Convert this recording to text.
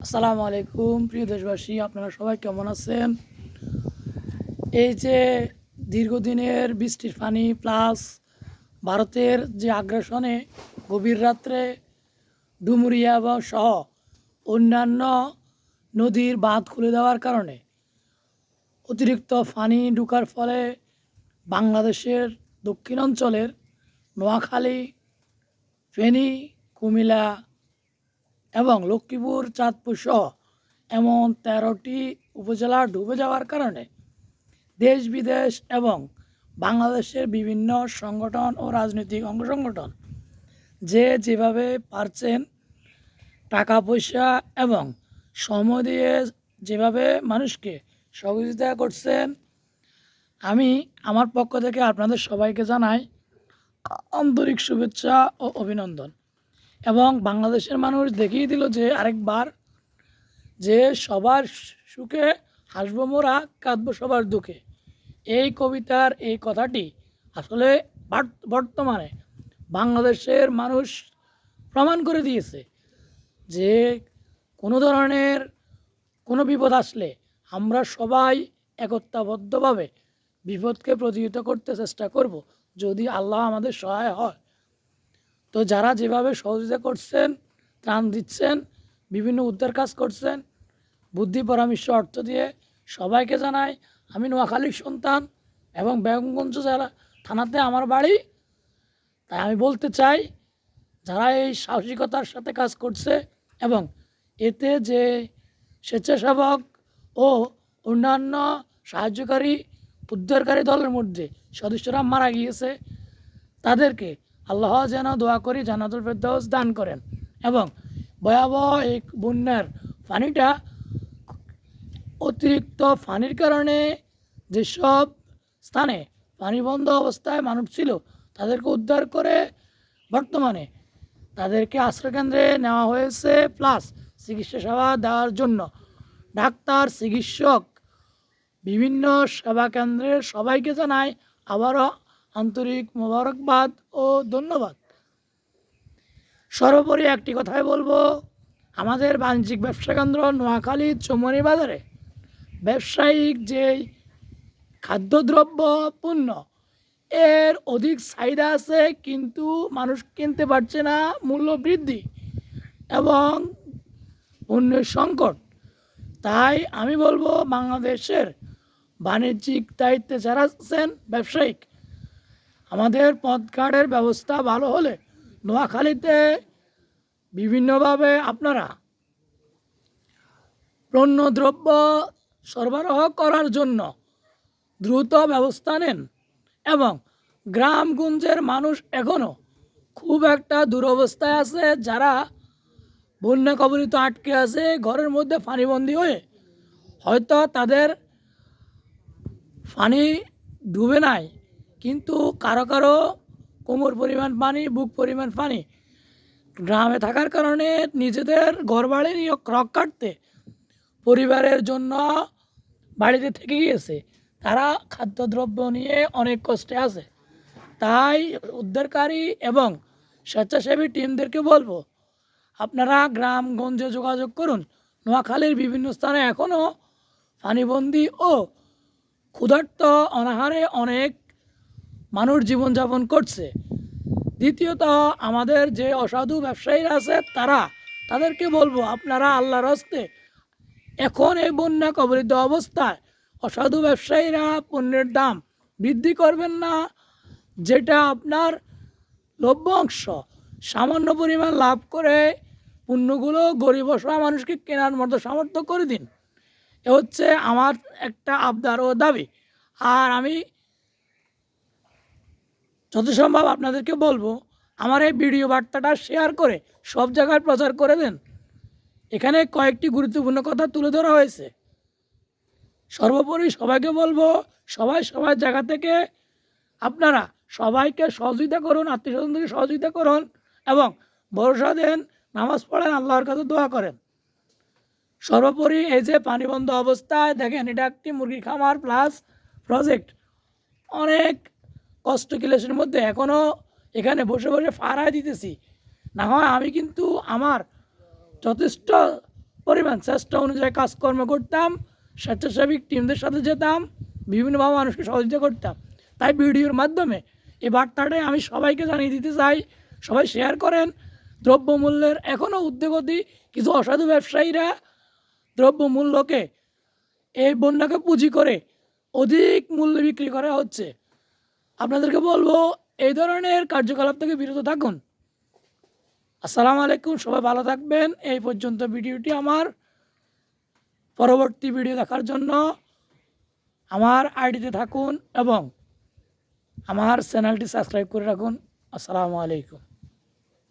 আসসালামু আলাইকুম, প্রিয় দেশবাসী, আপনারা সবাই কেমন আছেন? এই যে দীর্ঘদিনের বৃষ্টির পানি প্লাস ভারতের যে আগ্রাসনে গভীর রাত্রে ডুমুরিয়া বা সহ অন্যান্য নদীর বাঁধ খুলে দেওয়ার কারণে অতিরিক্ত পানি ঢুকার ফলে বাংলাদেশের দক্ষিণ অঞ্চলের নোয়াখালী, ফেনী, কুমিল্লা এবং লক্ষ্মীপুর, চাঁদপুর সহ এমন তেরোটি উপজেলা ডুবে যাওয়ার কারণে দেশ বিদেশ এবং বাংলাদেশের বিভিন্ন সংগঠন ও রাজনৈতিক অঙ্গ সংগঠন যে যেভাবে পারছেন টাকা, পয়সা এবং সময় দিয়ে যেভাবে মানুষকে সহযোগিতা করছেন, আমি আমার পক্ষ থেকে আপনাদের সবাইকে জানাই আন্তরিক শুভেচ্ছা ও অভিনন্দন। এবং বাংলাদেশের মানুষ দেখিয়ে দিল যে আরেকবার যে সবার সুখে হাসবো মোরা, কাঁদবো সবার দুঃখে। এই কবিতার এই কথাটি আসলে বর্তমানে বাংলাদেশের মানুষ প্রমাণ করে দিয়েছে যে কোনো ধরনের কোনো বিপদ আসলে আমরা সবাই একতাবদ্ধভাবে বিপদকে প্রতিহত করতে চেষ্টা করব। যদি আল্লাহ আমাদের সহায় হয় তো যারা যেভাবে সহযোগিতা করছেন, ত্রাণ দিচ্ছেন, বিভিন্ন উদ্ধার কাজ করছেন, বুদ্ধি পরামর্শ, অর্থ দিয়ে সবাইকে জানাই, আমি নোয়াখালীর সন্তান এবং বেগমগঞ্জ জেলা থানাতে আমার বাড়ি। তাই আমি বলতে চাই, যারা এই সাহসিকতার সাথে কাজ করছে এবং এতে যে স্বেচ্ছাসেবক ও অন্যান্য সাহায্যকারী, উদ্ধারকারী দলের মধ্যে সদস্যরা মারা গিয়েছে, তাদেরকে আল্লাহ যেন দোয়া করি জান্নাতুল ফেরদৌস দান করেন। এবং ভয়াবহ এই বন্যার পানিটা অতিরিক্ত পানির কারণে যেসব স্থানে পানি বন্ধ অবস্থায় মানুষ ছিল, তাদেরকে উদ্ধার করে বর্তমানে তাদেরকে আশ্রয়কেন্দ্রে নেওয়া হয়েছে প্লাস চিকিৎসা সেবা দেওয়ার জন্য। ডাক্তার, চিকিৎসক, বিভিন্ন সেবা কেন্দ্রের সবাইকে জানায় আবারও আন্তরিক মোবারকবাদ ও ধন্যবাদ। সর্বোপরি একটি কথাই বলব, আমাদের বাণিজ্যিক ব্যবসা কেন্দ্র নোয়াখালী চৌমনি বাজারে ব্যবসায়িক যে খাদ্যদ্রব্য পণ্য, এর অধিক চাহিদা আছে কিন্তু মানুষ কিনতে পারছে না, মূল্য বৃদ্ধি এবং পণ্যের সংকট। তাই আমি বলব, বাংলাদেশের বাণিজ্যিক দায়িত্বে যারা আছেন ব্যবসায়িক আমাদের পথঘাটের ব্যবস্থা ভালো হলে নোয়াখালীতে বিভিন্নভাবে আপনারা পণ্যদ্রব্য সরবরাহ করার জন্য দ্রুত ব্যবস্থা নেন এবং গ্রামগঞ্জের মানুষ এখনও খুব একটা দুরবস্থায় আছে, যারা বন্যা কবলিত আটকে আছে, ঘরের মধ্যে পানিবন্দি হয়ে হয়তো তাদের পানি ডুবে নাই। কিন্তু কারও কারও কোমর পরিমাণ পানি, বুক পরিমাণ পানি। গ্রামে থাকার কারণে নিজেদের ঘরবাড়ি রক কাটতে পরিবারের জন্য বাড়িতে থেকে গিয়েছে। তারা খাদ্যদ্রব্য নিয়ে অনেক কষ্টে আছে। তাই উদ্ধারকারী এবং স্বেচ্ছাসেবী টিমদেরকে বলব, আপনারা গ্রামগঞ্জে যোগাযোগ করুন। নোয়াখালীর বিভিন্ন স্থানে এখনও পানিবন্দি ও ক্ষুধার্ত অনাহারে অনেক মানুষ জীবনযাপন করছে। দ্বিতীয়ত, আমাদের যে অসাধু ব্যবসায়ীরা আছে, তারা, তাদেরকে বলব, আপনারা আল্লাহর হস্তে এখন এই বন্যা কবলিত অবস্থায় অসাধু ব্যবসায়ীরা পণ্যের দাম বৃদ্ধি করবেন না, যেটা আপনার লভ্য অংশ। সামান্য পরিমাণ লাভ করে পণ্যগুলো গরিব অসহায় মানুষকে কেনার মতো সামর্থ্য করে দিন। এ হচ্ছে আমার একটা আবদার ও দাবি। আর আমি যত সম্ভব আপনাদেরকে বলব, আমার এই ভিডিও বার্তাটা শেয়ার করে সব জায়গায় প্রচার করে দেন। এখানে কয়েকটি গুরুত্বপূর্ণ কথা তুলে ধরা হয়েছে। সর্বোপরি সবাইকে বলব, সবাই সবার জায়গা থেকে আপনারা সবাইকে সহযোগিতা করুন আত্মীয় স্বজন থেকে সহযোগিতা করুন এবং ভরসা দেন, নামাজ পড়েন, আল্লাহর কাছে দোয়া করেন। সর্বোপরি এই যে পানিবন্ধ অবস্থায়, দেখেন এটা একটি মুরগি খামার প্লাস প্রজেক্ট অনেক কষ্ট ক্লেশের মধ্যে এখনও এখানে বসে বসে ফাড়ায় দিতেছি। না হয় আমি কিন্তু আমার যথেষ্ট পরিমাণ চেষ্টা অনুযায়ী কাজকর্ম করতাম স্বেচ্ছাসেবিক টিমদের সাথে যেতাম, বিভিন্নভাবে মানুষকে সহযোগিতা করতাম। তাই ভিডিওর মাধ্যমে এই বার্তাটাই আমি সবাইকে জানিয়ে দিতে চাই, সবাই শেয়ার করেন। দ্রব্যমূল্যের এখনও উদ্যোগতি কিছু অসাধু ব্যবসায়ীরা দ্রব্যমূল্যকে এই বন্যাকে পুঁজি করে অধিক মূল্যে বিক্রি করা হচ্ছে। আপনাদেরকে বলব, এই ধরনের কার্যকলাপ থেকে বিরত থাকুন। আসসালামু আলাইকুম, সবাই ভালো থাকবেন। এই পর্যন্ত ভিডিওটি আমার। পরবর্তী ভিডিও দেখার জন্য আমার আইডিতে থাকুন এবং আমার চ্যানেলটি সাবস্ক্রাইব করে রাখুন। আসসালামু আলাইকুম।